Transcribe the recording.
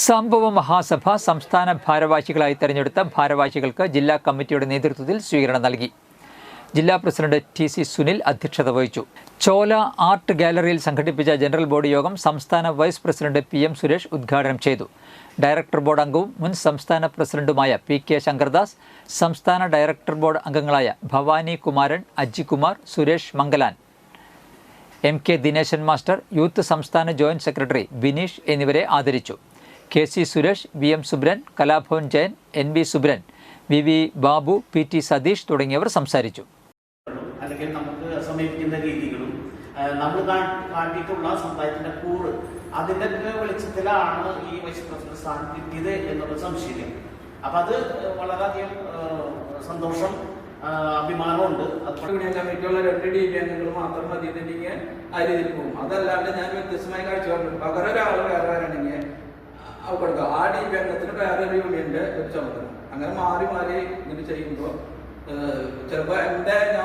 സംഭവ മഹാസഭ സംസ്ഥാന ഭാരവാഹികളായി തെരഞ്ഞെടുത്ത ഭാരവാഹികൾക്ക് ജില്ലാ കമ്മിറ്റിയുടെ നേതൃത്വത്തിൽ സ്വീകരണം നൽകി. ജില്ലാ പ്രസിഡന്റ് ടി സി സുനിൽ അധ്യക്ഷത വഹിച്ചു. ചോല ആർട്ട് ഗാലറിയിൽ സംഘടിപ്പിച്ച ജനറൽ ബോർഡ് യോഗം സംസ്ഥാന vice president P M Suresh ഉദ്ഘാടനം ചെയ്തു. ഡയറക്ടർ ബോർഡ് അംഗവും മുൻ സംസ്ഥാന പ്രസിഡന്റുമായ പി കെ ശങ്കർദാസ് സംസ്ഥാന ഡയറക്ടർ ബോർഡ് അംഗങ്ങളായ Bhavani Kumaran Ajikumar Suresh Mangalan M K Dineshan master youth സംസ്ഥാന ജോയിന്റ് സെക്രട്ടറി ബിനീഷ് എന്നിവരെ ആദരിച്ചു. K C Suresh V M Subran Kalabhavan Jayan N V Subran V V Babu P T Satheesh തുടങ്ങിയവർ സംസാരിച്ചു. അല്ലെങ്കിൽ നമുക്ക് സമീപിക്കുന്ന രീതികളും നമ്മൾ കാട്ടിയിട്ടുള്ള സമുദായത്തിന്റെ കൂറ് അതിന്റെ വെളിച്ചത്തിലാണ് ഈ വൈസ് പ്രസിഡന്റ് സ്ഥാനം കിട്ടിയത് എന്നുള്ള സംശയം അപ്പൊ അത് വളരെയധികം സന്തോഷം അഭിമാനമുണ്ട്. യൂണിയൻ കമ്മിറ്റിയുള്ള രണ്ട് ഡി ബി അംഗങ്ങൾ മാത്രം മതി എന്നുണ്ടെങ്കിൽ ആ രീതിയിൽ പോകും. അതല്ലാണ്ട് ഞാൻ വ്യത്യസ്തമായ കാഴ്ചപ്പാടുണ്ട് പകരം ഒരാൾ വേറെ വരണമെങ്കിൽ ആ ഡി ബി അംഗത്തിന് വേറെ ഒരു യൂണിയന്റെ ഒരു ചുമതല. അങ്ങനെ മാറി മാറി ഇങ്ങനെ ചെയ്യുമ്പോൾ ചിലപ്പോൾ എന്റെ